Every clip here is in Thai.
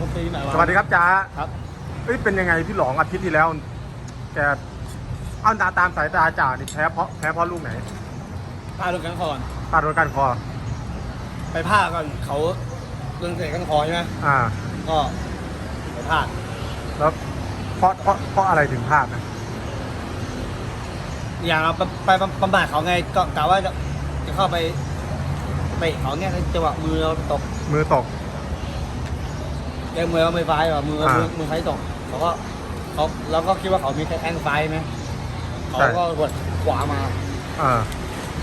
คนตีไหนวะ สวัสดีครับจ้าครับ เอ้ยเป็นยังไงพี่หลองอาทิตย์ที่แล้วแกเอาตาตามสายตาจ่านี่แพ้เพราะแพ้เพราะลูกไหนพาโดนกันคอก่อนพลาดโดนการคอไปพาก่อนเขาเรื่องเตะกันคอใช่ไหมอ่า ก็ไปพาแล้วเพราะเพราะเพราะอะไรถึงพลาดนะอย่างเราไปไปบำบัดเขาไงก็กะว่าจะจะเข้าไปเตะเขาเนี่ยจังหวะมือเราตกมือตก แกมือเราไม่ไฟล์หรอมืออ่ามืมือมือไฟตกเขาก็เขาเราก็คิดว่าเขามีแค่แข้งไฟล์ไหมเขาใช่ ก็กดขวามาอ่า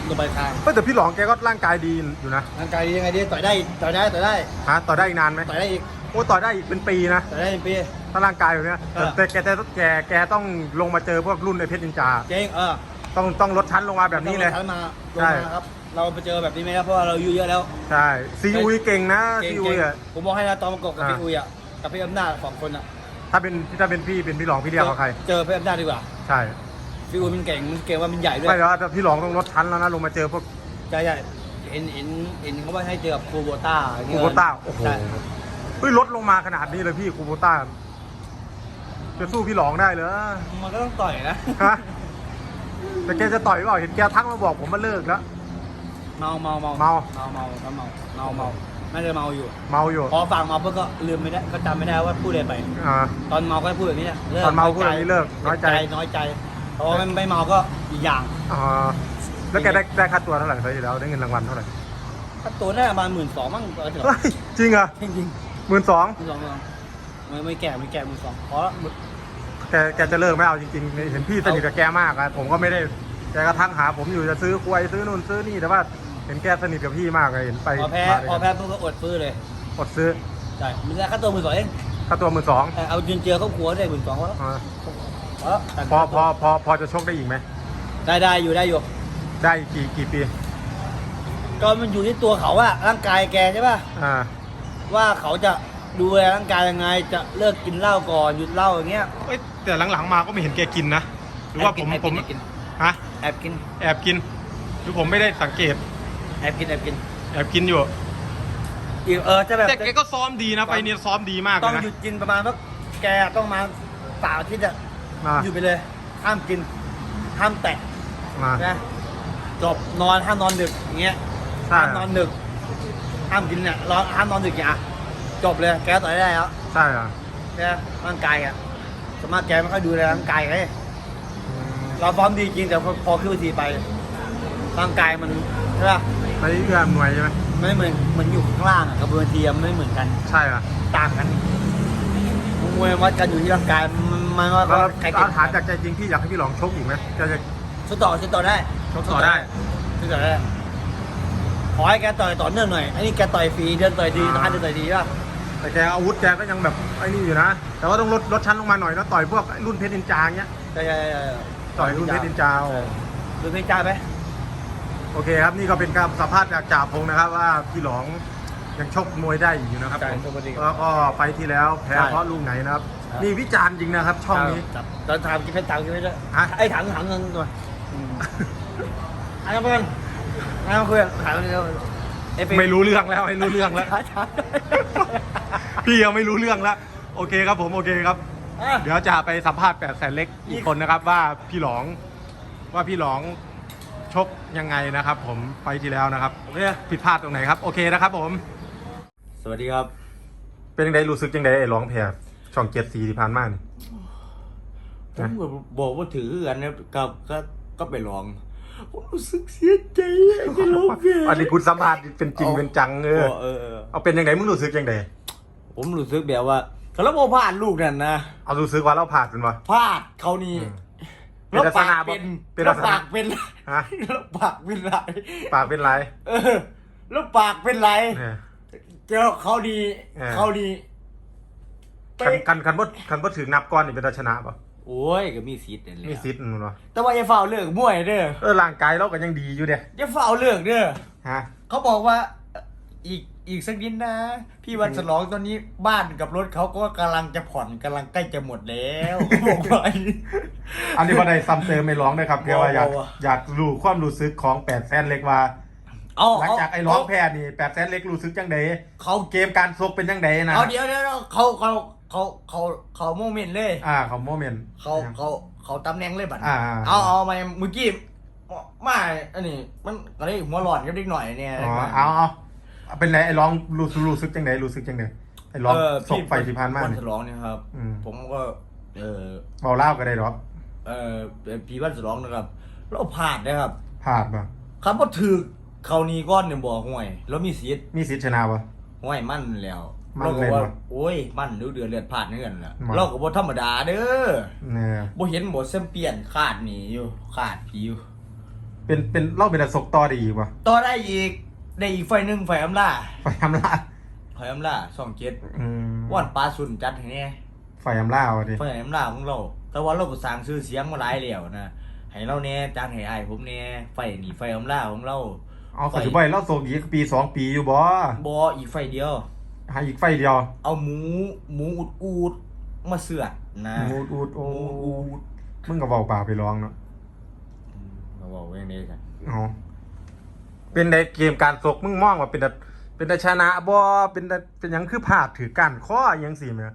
ลงไปคางเอ้ยแต่พี่หลองแกก็ร่างกายดีอยู่นะร่างกายดียังไงดีต่อยได้ต่อยได้ต่อยได้ฮะต่อได้อีกนานไหมต่อยได้อีกโอ้ต่อได้อีกเป็นปีนะต่อยได้อีกปี ถ้าร่างกายแบบเนี้ยเออ แต่แกแต่แกแกต้องลงมาเจอพวกรุ่นในเพชรนินจา เจ๊งเออต้องต้องลดชั้นลงมาแบบนี้เลย ต้องลงมาลงใช่ มาครับ เราไปเจอแบบนี้ไหมครับเพราะว่าเราอายุเยอะแล้ว ใช่ซีอุยเก่งนะเก่งซีอุยเก่งอะ ผมบอกให้นะตอนประกบกับอ่าพี่อุยอะกับพี่อำนาจสองคนอะถ้าเป็นถ้าเป็นพี่เป็นพี่หลองพี่เรียกเขาใคร เจอพี่อำนาจดีกว่าใช่พี่อุยมันเก่งมันเก่งว่ามันใหญ่ด้วยไม่แล้วพี่หลองต้องลดชั้นแล้วนะลงมาเจอพวก ใช่ใช่เห็นเห็นเห็นเขาว่าให้เจอกับคูโบต้าอย่างคูเงี้ยโบต้าโอ้โหใช่เฮ้ยลดลงมาขนาดนี้เลยพี่คูโบต้าจะสู้พี่หลองได้เหรอมันก็ต้องต่อยนะฮะแต่แกจะต่อยเปล่าเห็นแกทักมาบอกผมมาเลิกแล้ว เมาเมาเมาเมาเมาเมาเมาเมาเมาน่าจะเมาอยู่ เมาอยู่พอฟังเมาเพื่อก็ลืมไม่ได้ก็จำไม่ได้ว่าพูดอะไรไปอ่าตอนเมาก็พูดแบบนี้แหละลิกตอนเมาพูดแบบนี้เลิกน้อยใจน้อยใจเพราะว่าไม่ไม่เมาก็อีกอย่างอ่าแล้วแกได้ได้ค่าตัวเท่าไหร่ไปแล้วได้เงินรางวัลเท่าไหร่ถ้าตัวน่าจะประมาณหมื่นสองมั้งเออถึงเฮ้ยจริงเหรอจริงจริงหมื่นสองหมื่นสองหมื่นสองไม่ไม่แก่ไม่แก่หมื่นสองเพราะแกแกจะเลิกไม่เอาจริงๆเห็นพี่สนิทกับแกมากอะผมก็ไม่ได้แกก็ทักหาผมอยู่จะซื้อควยซื้อนู่นซื้อนี่แต่ว่า เห็นแกสนิทกับพี่มากเลยเห็นไปพอแพ้มาด้วยพอกันแพ้ปุ๊บก็อดฟื้อเลยอดซื้อใช่มันได้ค่าตัวหมื่นสองเองค่าตัวหมื่นสองแต่เอาจริงเจอครอบครัวได้หมื่นสองแล้วเพราะพอพอพอพอจะชกได้อีกไหม ได้ได้อยู่ได้อยู่ ได้อีกกี่กี่ปีก็มันอยู่ที่ตัวเขาอะร่างกายแกใช่ป่ะ อ่าว่าเขาจะดูแลร่างกายยังไง จะเลิกกินเหล้าก่อนหยุดเหล้าอย่างเงี้ย เอ้ยแต่หลังๆมาก็ไม่เห็นแกกินนะหรือว่าผมแอบผมกินแอบกิน ฮะแอบกิน แอบกินหรือผมไม่ได้สังเกต แอบกินแอบกินแอบกินอยู่ อีกเออจะแบบ แต่แกก็ซ้อมดีนะไฟเนี้ซ้อมดีมากเลต้อยงนะ หยุดกินประมาณว่าแกต้องมาสาวที่จะมา หยุดไปเลยห้ามกินห้ามแตะมานะจบนอนห้ามนอนดึกอย่างเงี้ยใช่ห้ามนอนดึกห้ามกินเนี่ยรอห้ามนอนดึกอย่างอะจบเลยแกต่อยได้แล้วใช่อะนะร่างกายอะสวนมากแกไม่ค่อยดูแลร่างกายไงเราซ้อมดีจริงแต่พอพอขึ้นเวทีไปร่างกายมันใช่ป่ะ ไม่เอื้อมหน่วยใช่ไหมไม่เหมือนเหมันอยู่ข้างล่างอะกับบนเวทีอะมันไม่เหมือนกันใช่อะต่างกันมวยวัดกันอยู่ที่ร่างกายมันมันว่าแล้วใครเอาเก่งถามจากใจจริงพี่อยากให้พี่หลองชกอีกไหมจะจะชุดต่อชุดต่อได้ชกต่อได้ชุดต่อได้ขอให้แกต่อยต่อเนื่องหน่อยอันนี้แกต่อยฟรีเดินต่อยดีท่าเดินต่อยดีป่ะแต่แกอาวุธแกก็ยังแบบไอ้นี่อยู่นะ แต่ว่าต้องลดลดชั้นลงมาหน่อยนะต่อยพวกรุ่นเพชรนินจาเงี้ยใช่ใช่ใช่ต่อยรุ่นเพชรนินจาโอ้ดูเพชรจ้าไหม โอเคครับนี่ก็เป็นการสัมภาษณ์จากจ่าพงศ์นะครับว่าพี่หลองยังชกมวยได้อยู่นะครับใช่ผมปกติแล้วก็ไฟล์ที่แล้วแพ้ใช่เพราะลูกไหนนะครับใช่นี่วิจารณ์จริงนะครับช่องนี้ ครับตอนถามกินเพชรถามกินเพชรด้วยฮะ ไอ้ถังถังเงินตัวอันนั้นเพื่อนอันนั้นเพื่อนถามเงินเอฟไม่รู้เรื่องแล้วไม่รู้เรื่องแล้วพี่ยังไม่รู้เรื่องแล้วโอเคครับผมโอเคครับเดี๋ยวจะไปสัมภาษณ์แปดแสนเล็กอีกคนนะครับว่าพี่หลองว่าพี่หลอง ชกยังไงนะครับ ผมไฟล์ที่แล้วนะครับโอเคผิดพลาดตรงไหนครับโอเคนะครับ ผม สวัสดีครับ เป็นยังไงรู้สึกยังไงไอ้ร้องแพ้ช่องเจ็ดสีที่ผ่านมานี่ผมก็บอกว่าถือกันนะกับก็ก็ไปลองผมรู้สึกเสียใจจะร้องเพลงอันนี้คุณสัมภาษณ์เป็นจริงเป็นจังเออเออเออเอาเป็นยังไงมึงรู้สึกยังไงผมรู้สึกแบบว่าถ้าเราพลาดลูกนั่นนะเอารู้สึกว่าเราผ่านเป็นวะพลาดเขานี่อืมแล้ว เป็นลักษปาณะกเป็นเป็นลัแล้วกษณะปากเป็นฮะแล้วปากเป็นไรปากเป็นไรเออ แล้วปากเป็นไรเนี่ย เจ้าเขาดีเออ เขาดีคันคันคันบ่คันบ่ถึงนับก้อนนี่เป็นตาชนะปะโอ้ยก็มีสิทธิ์นั่นแหละมีซิดนู่นวะแต่ว่าอย่าเฝ้าเลิกมวยเด้อเออร่างกายเราก็ยังดีอยู่เด้อย่าเฝ้าเลิกเด้อฮะเขาบอกว่าเอ่ออีก อีกสักนิดนะ พี่วันฉลองตอนนี้บ้านกับรถเขาก็กำลังจะผ่อนกำลังใกล้จะหมดแล้วเขาบอกว่าอย่างนี้ อันนี้บ่ได้ซ้ำเติมไม่ร้องด้วยครับแค่ว่าอยากบ่บ่ อยากรู้ความรู้สึกของแปดแสนเล็กว่าเอาหลังเอาจากไอ้ร้องแพ้นี่แปดแสนเล็กรู้สึกจังไดเขาเกมการซกเป็นจังไดนะเอาเดี๋ยวเดี๋ยวเดี๋ยวเขาเขาเขาเขาเขาโมเมนต์เลย อ่าของโมเมนต์ เขาเขาเขาตำแหน่งเลยบัดอ่าเอาเอามาเมื่อกี้มาอันนี้มันก็เลยหัวร้อนกับเด็กหน่อยเนี่ยอ๋อเอาเอา เอาเป็นไรไอ้ร้องรู้สึกรู้สึกจังไดรู้สึกจังไดไอ้ร้องเออซกไฟที่ผ่านมาวันเนี่ยฉลองเนี่ยครับอืมผมก็ เออเบาเล่าก็ได้หรอกเออเป็นปีวันฉลองนะครับเราผ่านนะครับพลาดป่ะคำว่าถือเขานี้ก้อนเนี่ยบอกห่วย แล้วมีสิทธิ์มีสิทธิ์ชนะป่ะห่วยมั่นแล้วมั่นเราก็เลยว่าเหรอโอ้ยมั่นดูเดือดเลือดผ่านเนื่อนแหละมั่นเราก็บ่ธรรมดาเด้อเนี่ยบ่เห็นบ่เซมเปียนขาดหนีอยู่ขาดผีอยู่เป็นเป็นเล่าเป็นแต่ซกต่อได้อีกป่ะต่อได้อีก ได้อีกไฟหนึงไฟอำลาไฟอำลาไฟอำลาช่องเจ็ดอืมว่านปลาสุนจัดให้แน่ไฟอำลาว่ะดิไฟอำลาของเรา แต่ว่าเราก็สร้างชื่อเสียงมาหลายแล้วนะให้เราแน่จานให้อ้ายผมแน่ไฟนี่ไฟอำลาของเรา เอาปัจจุบันเราซกอีกปีสองปีอยู่บ่บ่อีกไฟเดียว หาอีกไฟเดียวเอาหมูหมูอุดอูดมาเสือดนะ อูดอูดหโอ้มูอูด มึงก็เบาปากไปร้องเนาะอืมเราบอกว่าอย่างนี้กัน เอา เป็นในเกมการซกมึงมองว่าเป็นแต่เป็นแต่ชนะบ่เป็นแต่เป็นหยังคือพลาดถือกันข้ออิหยังสิแม่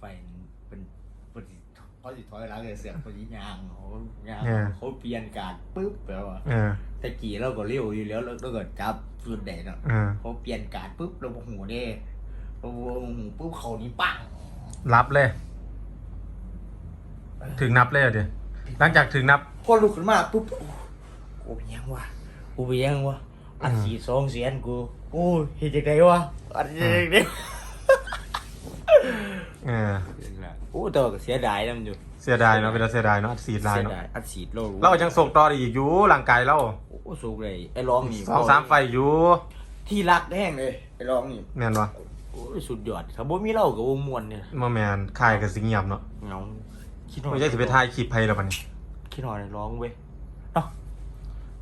ไฟเป็นเป็นเขาสิถอยหลังเลยเสียงเขาสิยางเขายางเขาเปลี่ยนการปึ๊บแปลว่าเออ ตะกี้เราก็เร็วอยู่แล้วแล้วแล้วก็จับสุดแดดเนาะเออ เขาเปลี่ยนการปุ๊บเราบอกหูเด้เราบอกหูปุ๊บเขานี่ปังรับเลย ถึงนับเลยอะเดี๋ยวหลังจากถึงนับ พอลุกขึ้นมาปุ๊บโอ้กูไปยังวะ กูไปยังวะอัดสีสองเสียนกูโอ้ยเฮ็ดจังไดวะอัดจังไดเออโอ้แต่ว่าก็เสียดายนำอยู่เสียดายเนาะเป็นแต่เสียดายเนาะอัดสีดลายเสียเนาะดายอัดสีดเราเรายังส่งต่อได้อีกอยู่ร่างกายเราโอ้สูงเลยไอ้ร้องนี่สองสามไฟอยู่ที่รักแห้งเลยไอ้ร้องนี่แม่นวะโอ้ยสุดยอดถ้าบ่มีเรากับวงมวลเนี่ยมาแมนค่ายกับสิงเงียบเนาะเหงาคิดหน่อยไม่ใช่สิไปถ่ายคลิปไพแล้วมันนี่คิดหน่อยร้องเว้ยเนาะ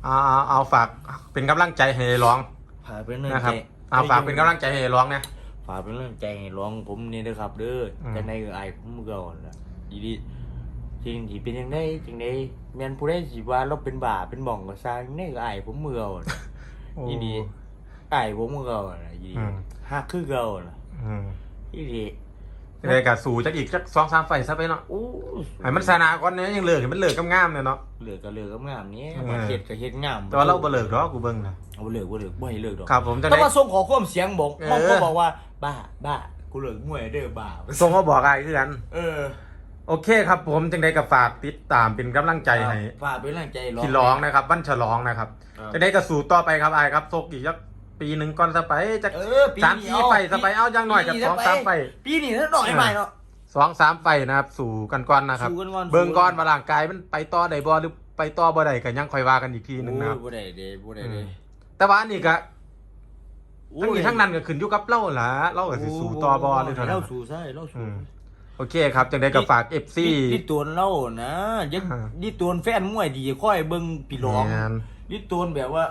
เอาเอาเอาฝากเป็นกำลังใจให้ร้องฝากเป็นเรื่องนะครับ ใจเอาฝากเป็นกำลังใจให้ร้องเนี่ยฝากเป็นเรื่องใจให้ร้องผมนี่นะครับ เด้ออมจะในเออไอายผมเก่าน่ะดีดีจริงที่เป็นยังไงจริงไดแม่นผู้ใดสิว่าเราเป็นบ่าเป็นบ่องก็สร้างในเออไอายผมมือเก่าน่ะโอ้ดีดีไอ้ายผมมือเก่าน่ะดีอืม ฮักคือเก่าน่ะอืมดีดี เลยกับสู่จักอีกจักสองสามไฟซะไปเนาะโอ้ให้มันสนาก่อนเนี่ยยังเหลือให้มันเหลือกำงามเนี่ยเนาะเหลือก็เหลือก็งามนี้เออมาเฮ็ดก็เฮ็ดงามแต่ว่าเราบ่เหลือกดอกกูเบิ่งนะเอาบ่เหลือบ่เหลือบ่ให้เหลือดอกครับผมจะแต่ได้ว่าส่งขอความเสียงบอกเออมองก็บอกว่าบ้าบ้ากูเหลือมวยเด้อบ้าส่งมาบอกไอ้คือกันเออโอเคครับผมจังได้กับฝากติดตามเป็นกำลังใจให้ฝากเป็นแรงใจร้องที่ร้องนะครับวันฉลองนะครับครับจะได้กระสู่ต่อไปครับไอ้ครับโซกอีกสัก ปีหนึ่งก่อนสไปจะเออปีสามนี้สี่ไฟสไปเอายังหน่อยกับปีสองสามไฟ ปีนี้ถ้าหน่อยใหม่เนาะ สองสามไฟนะครับสู่กันก่อนนะครับ สู่กันก่อน เบิ่งก่อนว่าร่างกายมันไปต่อได้บ่หรือไปต่อบ่ได้ก็ยังค่อยว่ากันอีกทีหนึงนะครับ โอ้ยบ่ได้เด้บ่ได้เด้แต่ว่าอันนี้ก็โอ้ทั้งนี้ทั้งนั้นก็ขึ้นอยู่กับเราล่ะเราก็สิสู่ต่อบ่หรือเท่านั้เรานสู่ใช่เราอืสู่มโอเคครับจังได้กับฝาก FC นี่ตัวเรานะยังอ่า นี่ตัวแฟนมวยดีค่อยเบิ่งพี่ร้อง แม่น นี่ตัวแบบว่า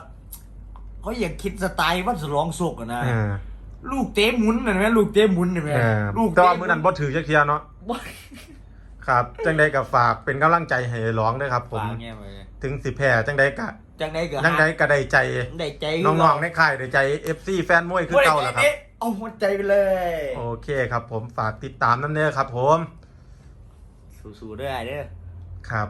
เขาอยากคิดสไตล์วันสลองศกอะนะเออลูกเตะหมุนน่ะแม่ลูกเตะหมุนน่ะแม่เออลูกแต่เตะว่ามื้อนั้นบ่ถือจักเที่ยเนาะบ่ครับ จังได้กับฝากเป็นกำลังใจให้ร้องด้วยครับ ผม ฝากแง่ไปถึงสิแพ้จังได้กะจังได๋ก็จังได้ก็ได้ใจได้ใจน้องๆในค่ายได้ใจ FC แฟนมวยคือเก่าแหละครับ เอาหัวใจไปเลยโอเคครับ ผมฝากติดตามน้ำเนื้อครับ ผมสู้ๆเด้อไอ้เด้อ ครับ